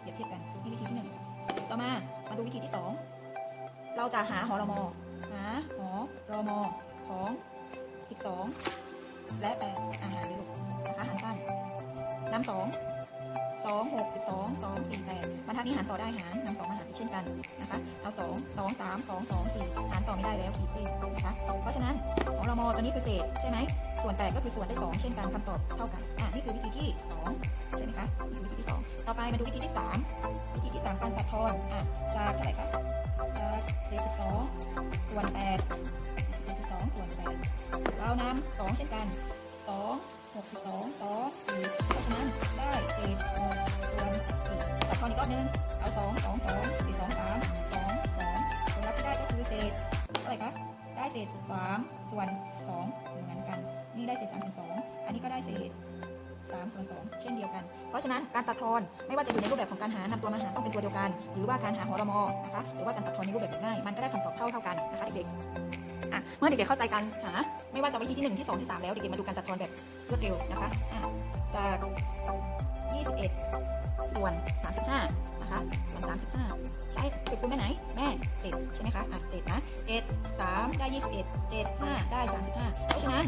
เปรียบเทียบกันนี่วิธีที่หนึ่งต่อมามาดูวิธีที่สองเราจะหาหอรมอหาหอรมอของ12และ8อาหารเลยลูกนะคะหารกันน้ำสอง สองหกสิบสองสองสี่แปดบรรทัดนี้หารต่อได้หารนำสองมาหารเช่นกันนะคะเอาสองสองสามสองสองสี่หารต่อไม่ได้แล้วขีดเส้นนะคะเพราะฉะนั้นของเรามอตัวนี้คือเศษใช่ไหมส่วนแปดก็คือส่วนได้สองเช่นกันคำตอบเท่ากันอะนี่คือวิธีที่สองใช่ไหมคะนี่คือวิธีที่สองต่อไปมาดูวิธีที่สามวิธีที่สามการตัดทอนอะจากเท่าไหร่คะจากเศษสิบสองส่วนแปดเศษสิบสองส่วนแปดเรานำสองเช่นกันสอง หกสิบสองสองสี่เพราะฉะนั้นได้เศษหกส่วนสี่ตัดทอนอีกรอบนึงเอาสองสองสองสี่สองสามสองสองผลลัพธ์ที่ได้ก็คือเศษเท่าไหร่คะได้เศษสามส่วนสองเหมือนกัน นี่ได้เศษสามส่วนสองอันนี้ก็ได้เศษสามส่วนสองเช่นเดียวกัน เพราะฉะนั้นการตัดทอนไม่ว่าจะอยู่ในรูปแบบของการหานำตัวมาหารต้องเป็นตัวเดียวกัน หรือว่าการหาหัวรมอนะคะหรือว่าการตัดทอนในรูปแบบง่ายมันก็ได้คำตอบเท่าเท่ากันนะคะเด็กๆเมื่อเด็กๆเข้าใจการหาไม่ว่าจะวิธีที่ 1 ที่ 2 ที่ 3 แล้วเด็กๆมาดูการตัดทอนแบบ เร็วนะคะอะจาก 21 ส่วน 35 นะคะ ส่วน 35 ใช้จุดคูณแม่ไหน แม่ 7 ใช่ไหมคะ อะ 7 นะ 7 3 ได้ 21 7 5 ได้ 35 เพราะฉะนั้น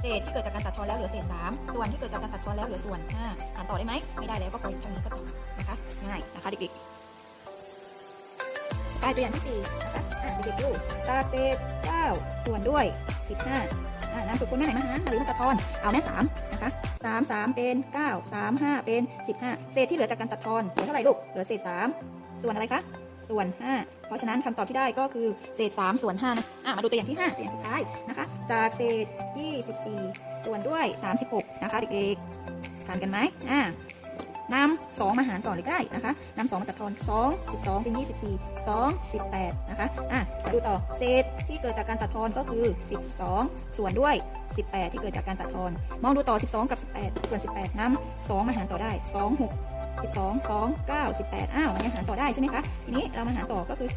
เศษที่เกิดจากการตัดทอนแล้วเหลือเศษ3ส่วนที่เกิดจากการตัดทอนแล้วเหลือส่วน5อ่านต่อได้ไหม ไม่ได้แล้วก็ปล่อยเท่านี้ก็พอนะคะ ง่ายนะคะเด็กๆไปตัวอย่างที่สี่นะคะเด็กๆดูจากเศษ9ส่วนด้วย 15 อ่านำสุดคูณแม่ไหนมาหาหรือมาตัดทอนเอาแม่3นะคะ3 3เป็น9 3 5เป็น15เศษที่เหลือจากการตัดทอนเหลือเท่าไหร่ลูกเหลือเศษ3ส่วนอะไรคะส่วน5เพราะฉะนั้นคำตอบที่ได้ก็คือเศษ3ส่วน5นะอะมาดูตัวอย่างที่5ตัวอย่างสุดท้ายนะคะจากเศษ24ส่วนด้วย36นะคะเด็กๆทานกันไหมอ่า นำ2มาหารต่อเลยได้นะคะนำ2มาตัดทอน2 12เป็น24 2 18นะคะอะมาดูต่อเศษที่เกิดจากการตัดทอนก็คือ12ส่วนด้วย 18 ที่เกิดจากการตัดทอน มองดูต่อ 12 กับ 18 ส่วน 18นำ2มาหารต่อได้ 2 6 12 2 9 18 อ้าวมันยังหารต่อได้ใช่ไหมคะ ทีนี้เรามาหารต่อก็คือ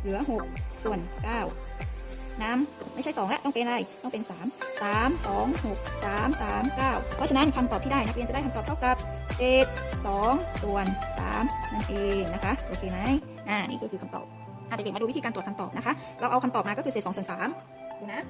เหลือ 6 ส่วน 9 น้ำไม่ใช่ 2 แล้วต้องเป็นอะไรต้องเป็น 3 3 2 6 3 3 9 เพราะฉะนั้นคำตอบที่ได้นักเรียนจะได้คำตอบเท่ากับเศษ2ส่วน3นั่นเองนะคะโอเคไหมอ่านี่ก็คือคำตอบอะเด็กๆมาดูวิธีการตรวจคำตอบนะคะ เราเอาคำตอบมาก็คือเศษ2ส่วน3ดูนะ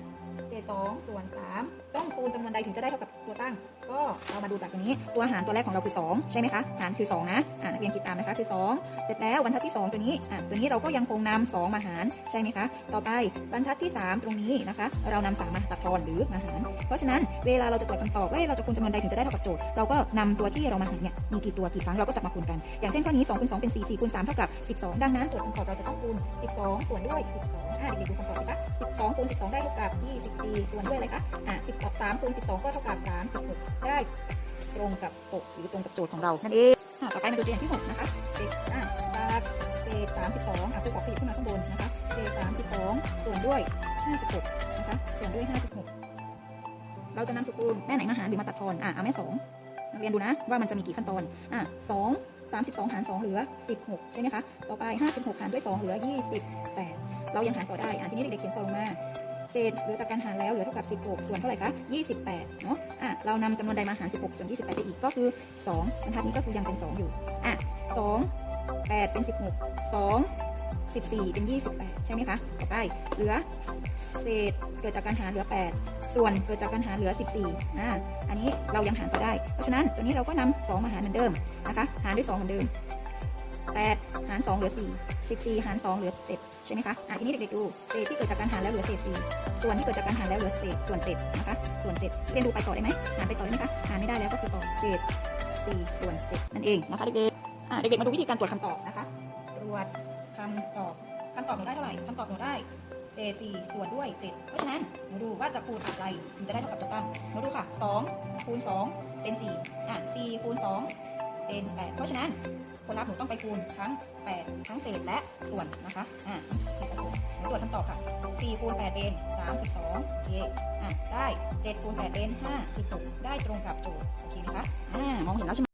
เศษ2ส่วน3ต้อง คูณจำนวนใดถึงจะได้เท่ากับตัวตั้ง ก็เรามาดูจากตรงนี้ ตัวหารตัวแรกของเราคือ 2 ใช่ไหมคะ หารคือ 2 นะ อ่านักเรียนคิดตามนะคะคือ 2 เสร็จแล้วบรรทัดที่ 2 ตัวนี้ อ่าตัวนี้เราก็ยังคงนำ2มาหารใช่ไหมคะ ต่อไปบรรทัดที่ 3 ตรงนี้นะคะ เรานำ3มาตัดทอนหรือมาหาร เพราะฉะนั้นเวลาเราจะตรวจคำตอบว่าเอ๊ะเราจะคูณจำนวนใดถึงจะได้เท่ากับโจทย์ เราก็นำตัวที่เรามาหารเนี่ยมีกี่ตัวกี่ครั้งเราก็จับมาคูณกัน อย่างเช่นข้อนี้2คูณ2เป็น4 4คูณ3เท่ากับ12 ดังนั้นตรวจคำตอบเราจะต้องคูณ12 ส่วนด้วย12อ่าเด็กๆดูคำตอบสิคะ คูณ12 ได้เท่ากับ24ส่วนด้วยอะไรคะอะ13คูณ12 ก็เท่ากับ36ได้ตรงกับปกหรือตรงกับโจทย์ของเรานั่นเองอะต่อไปมาดูตัวอย่างที่6นะคะเศษอะจากเศษ32อะครูขอขยับขึ้นมาข้างบนนะคะเศษ32ส่วนด้วย 56 นะคะ ส่วนด้วย 56 เราจะนำสกุลแม่ไหนมาหารหรือมาตัดทอนอะเอาแม่ 2 นักเรียนดูนะว่ามันจะมีกี่ขั้นตอนอะ2 32 หาร 2 เหลือ 16 ใช่ไหมคะ ต่อไป 56 หารด้วย 2 เหลือ 28 เรายังหารต่อได้อะทีนี้เด็กๆเขียนต่อลงมาเศษเหลือจากการหารแล้วเหลือเท่ากับ 16 ส่วนเท่าไหร่คะ 28 เนาะอะ เรานำจำนวนใดมาหาร 16 ส่วน 28 ได้อีก ก็คือ 2บรรทัดนี้ก็คือยังเป็น 2 อยู่ อะ 2 8 เป็น 16 2 14 เป็น 28 ใช่ไหมคะ ต่อไป เหลือเศษเกิดจากการหารเหลือ 8 ส่วนเกิดจากการหารเหลือ 14 อะอันนี้เรายังหารต่อได้ เพราะฉะนั้นตัวนี้เราก็นำ2มาหารเหมือนเดิมนะคะ หารด้วย 2 เหมือนเดิม 8 หาร 2 เหลือ 4 14 หาร 2 เหลือ 7 ใช่ไหมคะอะทีนี้เด็กๆดูเศษที่เกิดจากการหารแล้วเหลือเศษ4ส่วนที่เกิดจากการหารแล้วเหลือเศษส่วน7นะคะ ส่วน7เรียนดูไปต่อได้ไหมหารไปต่อได้ไหมคะหารไม่ได้แล้วก็คือต่อเศษ4ส่วน7นั่นเองนะคะเด็กๆอะเด็กๆมาดูวิธีการตรวจคำตอบนะคะ ตรวจคำตอบคำตอบหนูได้เท่าไหร่คำตอบหนูได้เศษ4ส่วนด้วย7เพราะฉะนั้นหนูดูว่าจะคูณอะไรถึงจะได้เท่ากับตัวตั้งหนูดูค่ะ2คูณ2เป็น4อะ4คูณ2 เป็น 8 เพราะฉะนั้นผลลัพธ์หนูต้องไปคูณทั้ง 8 ทั้งเศษและส่วนนะคะอะเศษและส่วนหนูตรวจคำตอบค่ะ 4 คูณ 8 เป็น 32โอเคอะได้ 7 คูณ 8 เป็น 56 ได้ตรงกับโจทย์โอเคไหมคะอ่ามองเห็นแล้วใช่ไหม